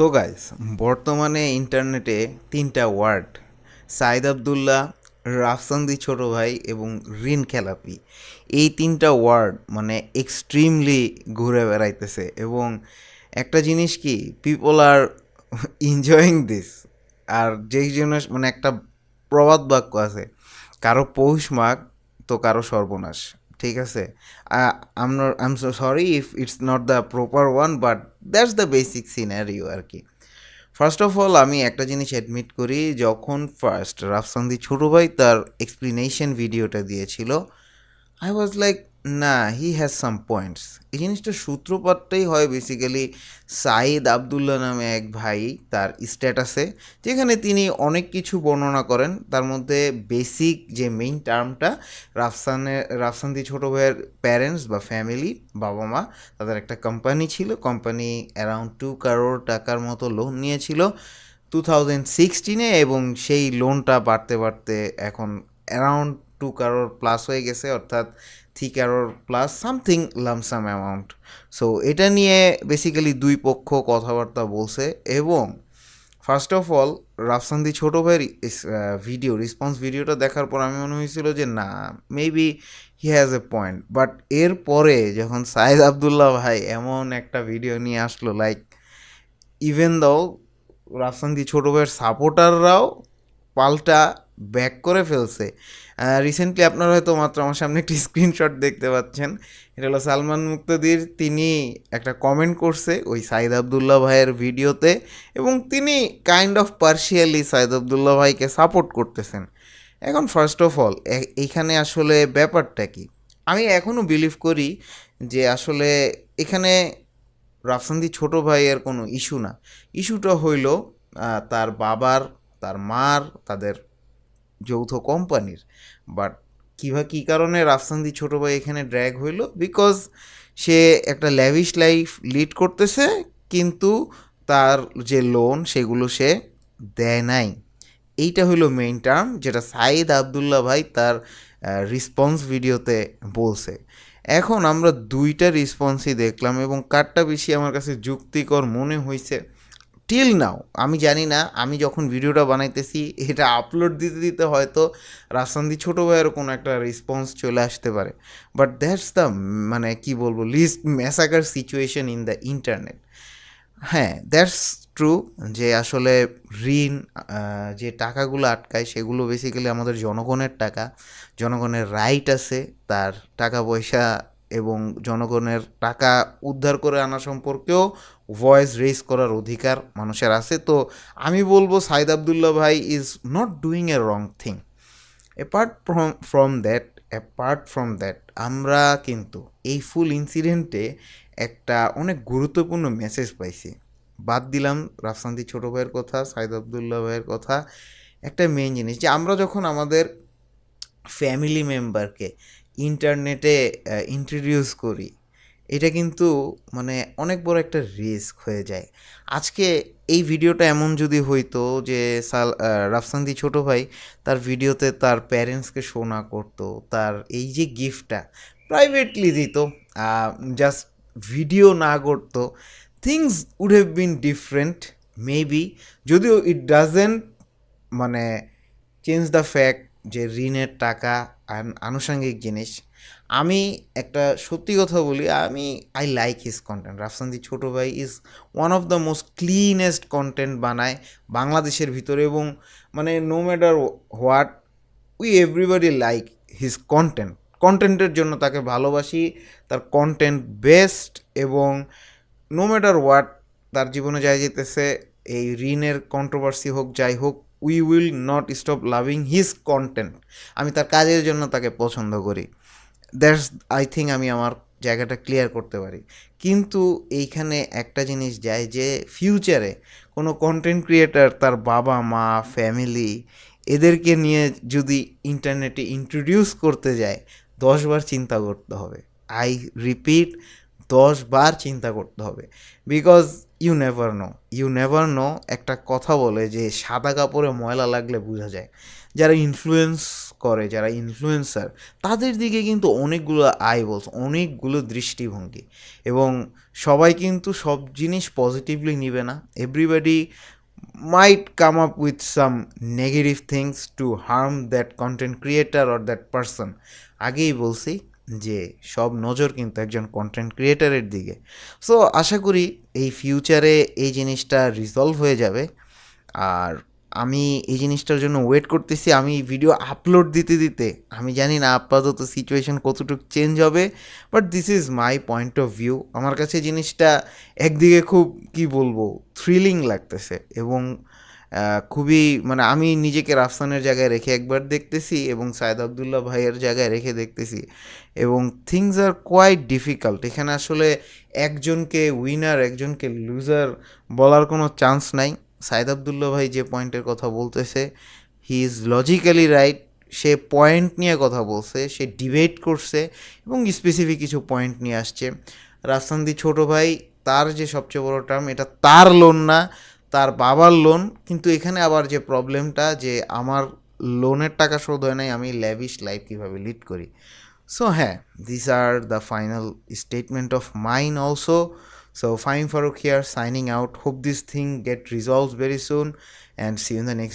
So guys বর্তমানে ইন্টারনেটে তিনটা ওয়ার্ড সাইদ আবদুল্লাহ, রাফসান্দি ছোট ভাই এবং রিন খেলাপি। এই তিনটা ওয়ার্ড মানে এক্সট্রিমলি ঘুরে বেড়াইতেছে এবং একটা জিনিস কি পিপল আর এনজয়িং দিস আর যেই জন্য মানে একটা প্রবাদ বাক্য আছে, কারও পৌষ মাগ তো কারও সর্বনাশ। ঠিক আছে? Um um so sorry if it's not the proper one but that's the basic scenario আর কি ফার্স্ট অফ অল আমি একটা জিনিস অ্যাডমিট করি, যখন ফার্স্ট রাফসান্দি ছোটো ভাই তার এক্সপ্লেনেশন ভিডিওটা দিয়েছিল আই ওয়াজ লাইক না হি হ্যাজ সাম পয়েন্টস এই জিনিসটার সূত্রপাতটাই হয় বেসিক্যালি সাইদ আবদুল্লাহ নামে এক ভাই তার স্ট্যাটাসে, যেখানে তিনি অনেক কিছু বর্ণনা করেন। তার মধ্যে বেসিক যে মেইন টার্মটা রাফসানের, রাফসান্দি ছোটো ভাইয়ের প্যারেন্টস বা ফ্যামিলি বাবা মা তাদের একটা কোম্পানি ছিল। কোম্পানি অ্যারাউন্ড টু কারোর টাকার মতো লোন নিয়েছিল টু থাউজেন্ড সিক্সটিনে এবং সেই লোনটা বাড়তে বাড়তে এখন অ্যারাউন্ড টু কারোর প্লাস হয়ে গেছে, অর্থাৎ থ্রি কারোর plus something lump sum amount so এটা নিয়ে বেসিক্যালি দুই পক্ষ কথাবার্তা বলছে এবং ফার্স্ট অফ অল রাফসান্দি ছোটো ভাইয়ের ভিডিও রেসপন্স ভিডিওটা দেখার পর আমি মনে হয়েছিল যে না maybe he has a point but এরপরে যখন সাইদ আবদুল্লাহ ভাই এমন একটা ভিডিও নিয়ে আসলো লাইক ইভেন দাও রাফসান্দি ছোটো ভাইয়ের সাপোর্টাররাও পাল্টা ব্যাক করে ফেলছে। রিসেন্টলি আপনারা হয়তো মাত্র আমার সামনে একটি স্ক্রিনশট দেখতে পাচ্ছেন। এটা হলো সালমান মুক্তদির। তিনি একটা কমেন্ট করছে ওই সাইদ আবদুল্লাহ ভাইয়ের ভিডিওতে এবং তিনি kind of partially Sayed Abdullah ভাইকে সাপোর্ট করতেছেন। এখন ফার্স্ট অফ অল এইখানে আসলে ব্যাপারটা কি? আমি এখনও বিলিভ করি যে আসলে এখানে রাফসান্দি ছোটো ভাইয়ের কোনো ইস্যু না। ইস্যুটা হইল তার বাবার তার মার, তাদের যৌথ কোম্পানির। বাট কীভাবে কী কারণে রাফসান্দি ছোটো ভাই এখানে ড্র্যাগ হইল? বিকজ সে একটা ল্যাভিশ লাইফ লিড করতেছে, কিন্তু তার যে লোন সেগুলো সে দেয় নাই। এইটা হলো মেইন টার্ম যেটা সাইদ আবদুল্লাহ ভাই তার রেসপন্স ভিডিওতে বলছে। এখন আমরা দুইটা রেসপন্সই দেখলাম এবং কারটা বেশি আমার কাছে যুক্তিকর মনে হয়েছে টিল নাও আমি জানি না, আমি যখন ভিডিওটা বানাইতেছি, এটা আপলোড দিতে দিতে হয়তো রাসান্দি ছোটো ভাইয়ের কোনো একটা রেসপন্স চলে আসতে পারে। বাট দ্যাটস দ্য মানে কি বলব list massacre situation in the internet হ্যাঁ দ্যাটস ট্রু যে আসলে ঋণ যে টাকাগুলো আটকায়, সেগুলো বেসিক্যালি আমাদের জনগণের টাকা, জনগণের রাইট আছে, তার টাকা পয়সা এবং জনগণের টাকা উদ্ধার করে আনা সম্পর্কেও ভয়েস রেজ করার অধিকার মানুষের আছে। তো আমি বলব সাইদ আবদুল্লাহ ভাই is not doing a wrong thing apart from from that apart from that আমরা কিন্তু এই ফুল ইনসিডেন্টে একটা অনেক গুরুত্বপূর্ণ মেসেজ পাইছি। বাদ দিলাম রাফসান্দি ছোটো ভাইয়ের কথা, সাইদ আবদুল্লাহ ভাইয়ের কথা। একটা মেন জিনিস যে আমরা যখন আমাদের ফ্যামিলি মেম্বারকে ইন্টারনেটে ইন্ট্রোডিউস করি, এটা কিন্তু মানে অনেক বড় একটা রিস্ক হয়ে যায়। আজকে এই ভিডিওটা এমন যদি হইতো যে, সাল রাফসান্দি ছোটো ভাই, তার ভিডিওতে তার প্যারেন্টসকে শো না করতো, তার এই যে গিফটটা প্রাইভেটলি দিত জাস্ট ভিডিও না করতো things would have been different maybe যদিও ইট ডাজেন্ট মানে চেঞ্জ দ্য ফ্যাক্ট যে ঋণের টাকা আনুষঙ্গিক জিনিস। আমি একটা সত্যি কথা বলি, আমি I like his content Rafsan the ছোটো ভাই is one of the most cleanest content বানায় বাংলাদেশের ভিতরে এবং মানে no matter what we everybody like his content কন্টেন্টের জন্য তাকে ভালোবাসি, তার কন্টেন্ট বেস্ট এবং নো ম্যাটার হোয়াট তার জীবনে যাই যেতেছে, এই ঋণের কন্ট্রোভার্সি হোক, যাই হোক we will not stop loving his content আমি তার কাজের জন্য তাকে পছন্দ করি। দ্যাটস আই থিঙ্ক আমি আমার জায়গাটা ক্লিয়ার করতে পারি। কিন্তু এইখানে একটা জিনিস যায় যে ফিউচারে কোনো কন্টেন্ট ক্রিয়েটার তার বাবা, মা ফ্যামিলি এদেরকে নিয়ে যদি ইন্টারনেটে ইন্ট্রোডিউস করতে যায় দশবার চিন্তা করতে হবে। আই রিপিট দশ বার চিন্তা করতে হবে। Because you never know you never know একটা কথা বলে যে সাদা কাপড়ে ময়লা লাগলে বোঝা যায়। যারা ইনফ্লুয়েন্স করে, যারা ইনফ্লুয়েন্সার তাদের দিকে কিন্তু অনেকগুলো আইবলস অনেকগুলো দৃষ্টিভঙ্গি। এবং সবাই কিন্তু সব জিনিস পজিটিভলি নিবে না। Everybody might come up with some negative things to harm that content creator or that person আগেই বলছি যে সব নজর কিন্তু একজন কন্টেন্ট ক্রিয়েটারের দিকে। সো আশা করি এই ফিউচারে এই জিনিসটা রিজলভ হয়ে যাবে। আর আমি এই জিনিসটার জন্য ওয়েট করতেছি। আমি ভিডিও আপলোড দিতে দিতে, আমি জানি না আপাতত সিচুয়েশন কতটুকু চেঞ্জ হবে but this is my point of view আমার কাছে জিনিসটা একদিকে খুব, কি বলব থ্রিলিং লাগতেছে এবং খুবই মানে আমি নিজেকে রাফসানের জায়গায় রেখে একবার দেখতেছি এবং সায়দ আবদুল্লাহ ভাইয়ের জায়গায় রেখে দেখতেছি। এবং থিংস আর কোয়াইট ডিফিকাল্ট এখানে আসলে একজনকে উইনার একজনকে লুজার বলার কোনো চান্স নাই। সাইদ আবদুল্লাহ ভাই যে পয়েন্টের কথা বলতেছে হি ইজ লজিক্যালি রাইট সে পয়েন্ট নিয়ে কথা বলছে, সে ডিবেট করছে এবং স্পেসিফিক কিছু পয়েন্ট নিয়ে আসছে। রাফসান্দি ছোট ভাই, তার যে সবচেয়ে বড় টার্ম এটা তার লোন না। তার বাবার লোন কিন্তু এখানে আবার যে প্রবলেমটা যে আমার লোনের টাকা শোধ হয় নাই, আমি ল্যাভিশ লাইফ কীভাবে লিড করি? সো হ্যাঁ this are the final statement of mine also so fine Farooq here signing out hope this thing get resolve very soon and see in the video.